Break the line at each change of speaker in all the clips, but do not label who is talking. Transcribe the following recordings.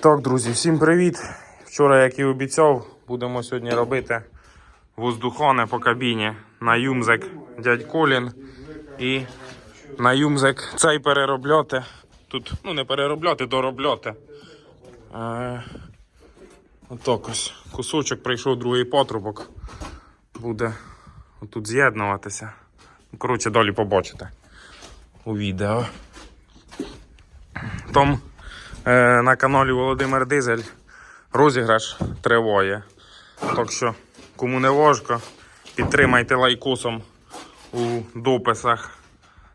Так, друзі, всім привіт. Вчора, як і обіцяв, будемо сьогодні робити воздухони по кабіні на юмзик дядь Колін і на юмзик цей переробляти. Тут, ну не переробляти, доробляти. Е, отак ось. Кусочок прийшов другий патрубок. Буде тут з'єднуватися. Ну, Коротше, далі побачите у відео. Там на каналі Володимир Дизель розіграш триває. Так що, кому не важко, підтримайте лайкосом у дописах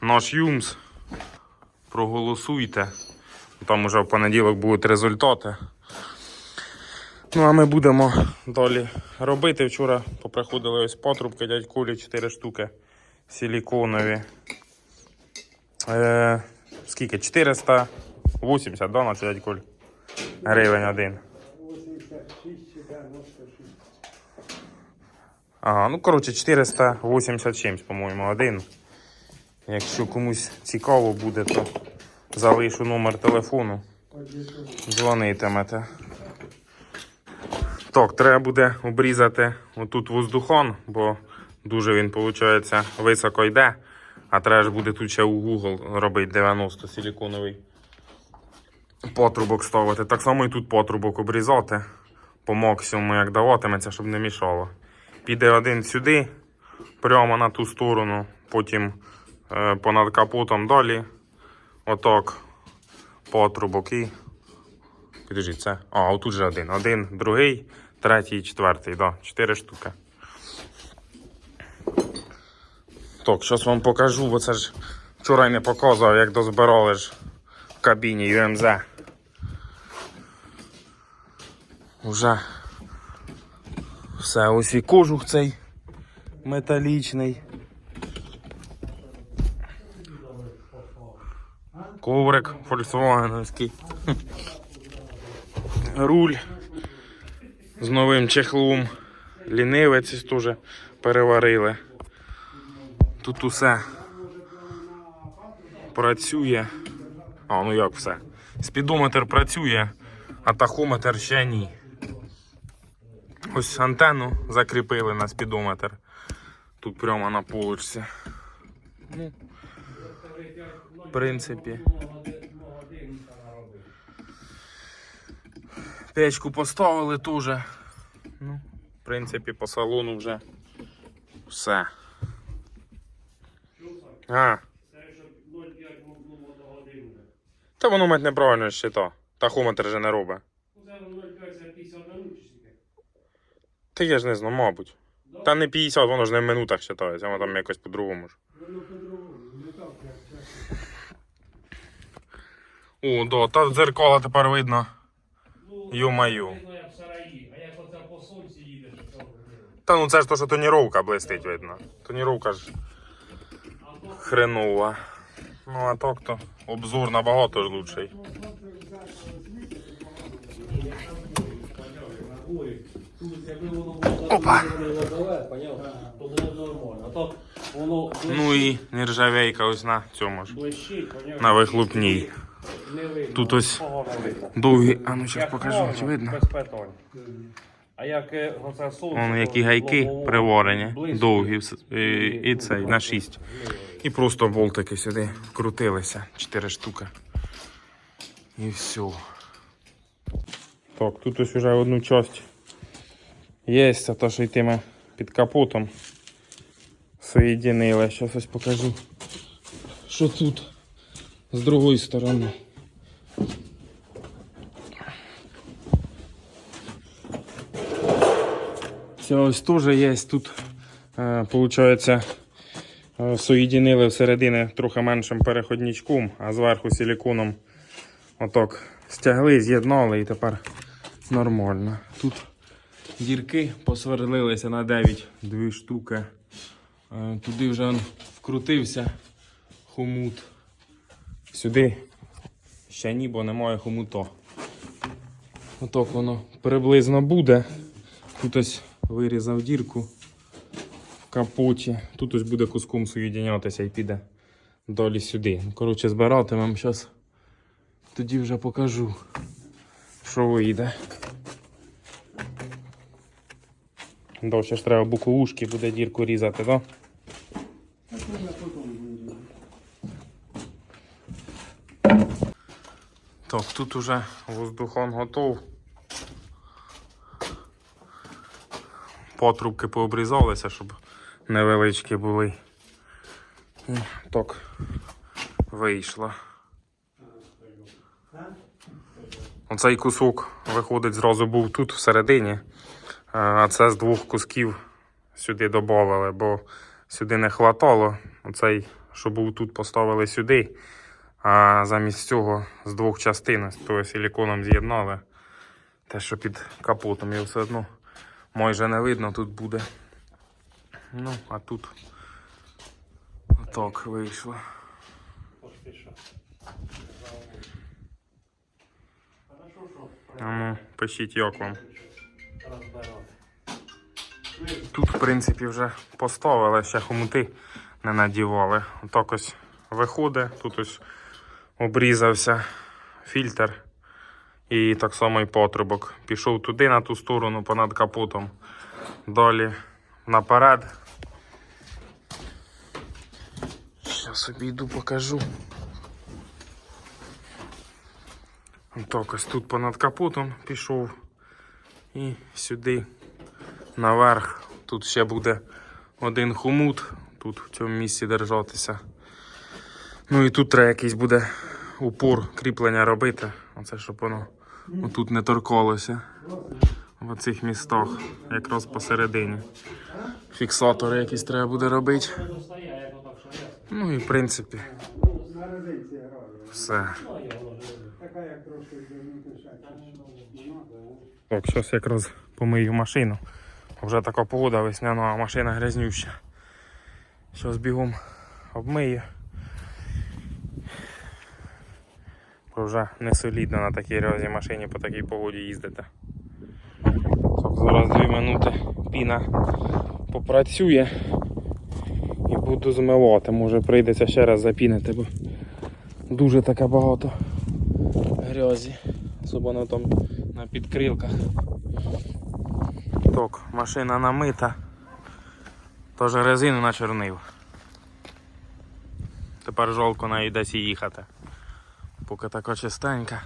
наш Юмс. Проголосуйте. Там уже в понеділок будуть результати. Ну, а ми будемо далі робити. Вчора поприходили ось патрубки дядь Колі 4 штуки силіконові. Е, скільки? 480, да, на це дядь Гривень один.
86 чи 96.
Ага, ну коротше 487, по-моєму, один. Якщо комусь цікаво буде, то залишу номер телефону. Дзвонитимете. Так, треба буде обрізати отут воздухон, бо дуже він, виходить, високо йде. А треба ж буде тут ще у Google робити 90 силіконовий потрубок ставити. Так само і тут потрубок обрізати по максимуму, як даватиметься, щоб не мішало. Піде один сюди, прямо на ту сторону, потім е, понад капотом далі. Отак. Потрубок і. Підождіть, це. А, отут же один. Один, другий, третій, четвертий. Да, чотири штуки. Так, зараз вам покажу, бо це ж вчора не показував, як дозбирали ж кабіні UMZ. Уже все, ось і кожух цей металічний. Коврик фольксвагеновський. Руль з новим чехлом. Лінивець теж переварили. Тут усе працює. А, ну як все. Спідометр працює, а тахометр ще ні. Ось антенну закріпили на спідометр. Тут прямо на полочці. Ну, в принципі. Печку поставили теж. Ну, в принципі, по салону вже все. А. Та воно мать неправильно щито. Тахометр же не робить. Та я ж не знаю, мабуть. Та не 50, воно ж не в минутах считається, воно там якось по-другому ж. О, да, та дзеркало тепер видно. Ю-маю. Та ну це ж то, що тоніровка блистить, видно. Тоніровка ж хренова. Ну а так то обзор набагато ж лучший. Опа.
то то
Ну і нержавейка ось на цьому ж. На вихлопній. Тут ось довгі. А ну зараз покажу, чи видно.
А як оце
Вон які гайки
ближче.
довгі і, і цей на 6. І просто болтики сюди вкрутилися. 4 штуки. І все. Так, тут ось уже одну часть є, це те, що йтиме під капотом. Соєдинили. Зараз ось покажу. Що тут з другої сторони. Це ось теж є тут, е, е, соєдинили всередині трохи меншим переходничком, а зверху силіконом отак стягли, з'єднали і тепер нормально. Тут дірки посверлилися на 9 дві штуки. Е, Туди вже вкрутився хомут. Сюди ще ні, бо немає хомута. Отак воно приблизно буде. Тут ось вирізав дірку капоті. Тут ось буде куском соєдінятися і піде далі сюди. Коротше, збиратимемо зараз. Тоді вже покажу, що вийде. Довше ж треба буковушки, буде дірку різати, так? Так, тут уже воздухон готов. Потрубки пообрізалися, щоб невеличкі були. Так вийшло. Оцей кусок виходить зразу був тут всередині, а це з двох кусків сюди додавали, бо сюди не хватало. Оцей, що був тут, поставили сюди. А замість цього з двох частин з силіконом з'єднали. Те, що під капотом і все одно майже не видно тут буде. Ну, а тут отак вийшло. Ну, пишіть, як вам. Тут, в принципі, вже поставили, ще хомути не надівали. Отак ось виходить, тут ось обрізався фільтр і так само і потрубок. Пішов туди, на ту сторону, понад капотом. Далі наперед. Зараз обійду, покажу. Так, ось тут понад капотом пішов і сюди наверх. Тут ще буде один хомут, тут в цьому місці держатися. Ну і тут треба якийсь буде упор кріплення робити. Оце щоб воно отут не торкалося. В оцих містах, якраз посередині. Фіксатори якісь треба буде робити. Ну і в принципі все. Так, зараз якраз помию машину. Вже така погода весняна, а машина грязнюща. Зараз бігом обмию. Бо вже не солідно на такій грязі машині по такій погоді їздити. Зараз 2 минути піна попрацює і буду змивати. Може прийдеться ще раз запінити, бо дуже таке багато грязі. Особливо там на підкрилках. Так, машина намита. Тож резину начернив. Тепер жолко нею десь їхати. Поки така чистенька.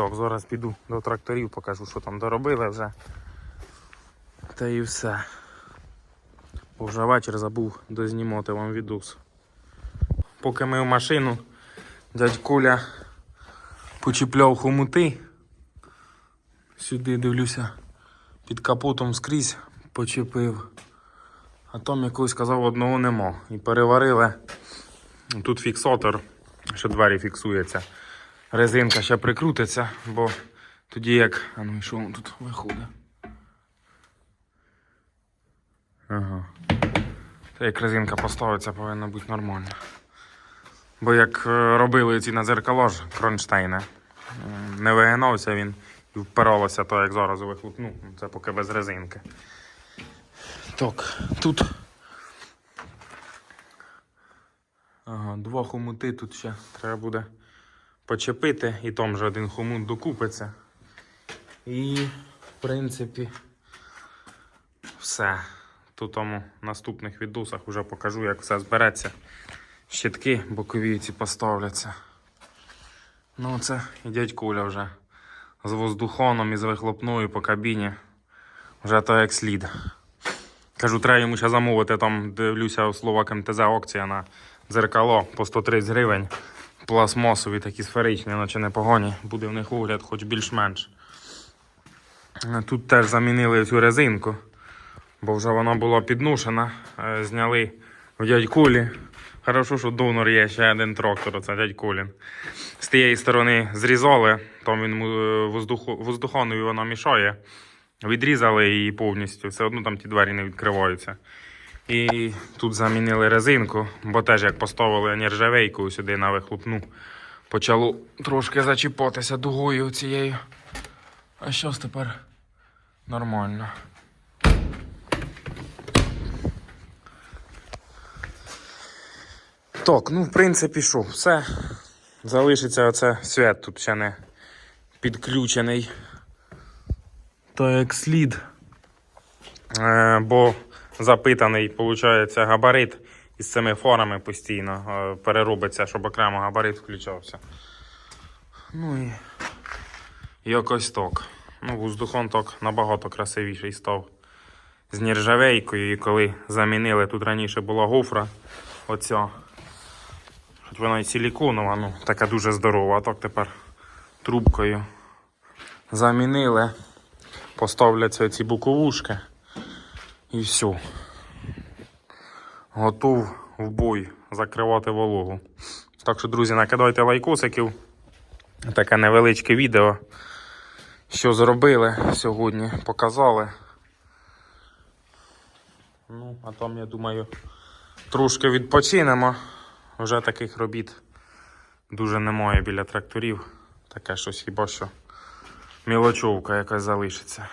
Так, зараз піду до тракторів, покажу, що там доробили вже. Та і все. Бо вже вечір забув дознімати вам відос. Поки мив машину, дядь почіпляв хомути. Сюди дивлюся, під капотом скрізь почепив. А там якогось казав одного нема. І переварили. Тут фіксатор, що двері фіксується. Резинка ще прикрутиться, бо тоді як. А ну і що воно тут виходить? Ага. Та як резинка поставиться, повинно бути нормально. Бо як е, робили ці на дзеркало ж кронштейни, не вигинався він і впиралося то, як зараз вихлопну. Це поки без резинки. Так, тут. Ага, два хомути тут ще треба буде почепити, і там же один хомут докупиться. І, в принципі, все. Тут тому наступних відосах вже покажу, як все збереться. Щитки бокові ці поставляться. Ну, це і дядь Коля вже з воздухоном і з вихлопною по кабіні. Вже то як слід. Кажу, треба йому ще замовити, там дивлюся у Словак МТЗ аукція на дзеркало по 130 гривень. Пластмасові такі сферичні, наче непогані. Буде в них вигляд хоч більш-менш. Тут теж замінили цю резинку, бо вже вона була підношена. Е, Зняли в дядь Колі. Хорошо, що донор є ще один трактор, це дядь Колін. З тієї сторони зрізали, там він е, воздуху, вона мішає. Відрізали її повністю, все одно там ті двері не відкриваються. І тут замінили резинку, бо теж як поставили нержавейку сюди на вихлопну, почало трошки зачіпатися дугою цією. А щось тепер нормально. Так, ну в принципі, що, все. Залишиться оце свят тут ще не підключений. То як слід. Е, бо запитаний, виходить, габарит із цими форами постійно е, переробиться, щоб окремо габарит включався. Ну і якось так. Ну, вуздухон так набагато красивіший став з нержавейкою. І коли замінили, тут раніше була гофра. Оця. Хоч вона і силіконова, ну така дуже здорова, а так тепер трубкою замінили. Поставляться ці боковушки. І все. Готов в бой закривати вологу. Так що, друзі, накидайте лайкосиків. Таке невеличке відео. Що зробили сьогодні, показали. Ну, а там, я думаю, трошки відпочинемо. Вже таких робіт дуже немає біля тракторів. Таке щось хіба що мілочовка якась залишиться.